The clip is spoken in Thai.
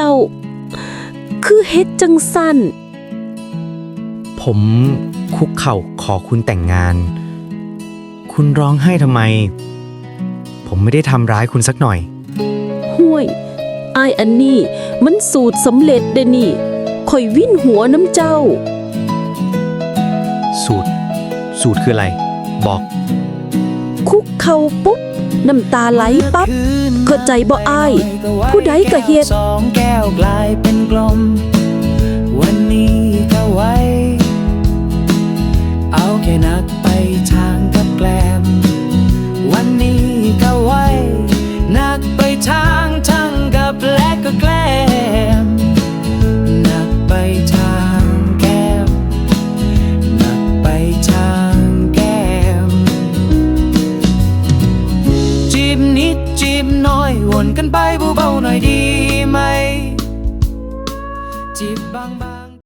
เจ้า คือเฮ็ดจังสั้น ผมคุกเข่าขอคุณแต่งงาน คุณร้องไห้ทำไม ผมไม่ได้ทำร้ายคุณสักหน่อย ห้วยอายอันนี้มันสูตรสำเร็จเดะนี่ข่อยวิ่นหัวน้ำเจ้า สูตร สูตรคืออะไร บอก คุกเข่าปุ๊บน้ำตาไหลปั๊บเข้าใจบ่อ้าย ผู้ใดก็เฮ็ดสองแก้วกลายเป็นกลม วันนี้ก็ไว้ เอาแค่นักไปทางกับแกล นิดจีบน้อยวนกันไปเบาๆหน่อยดีไหม จีบบางๆ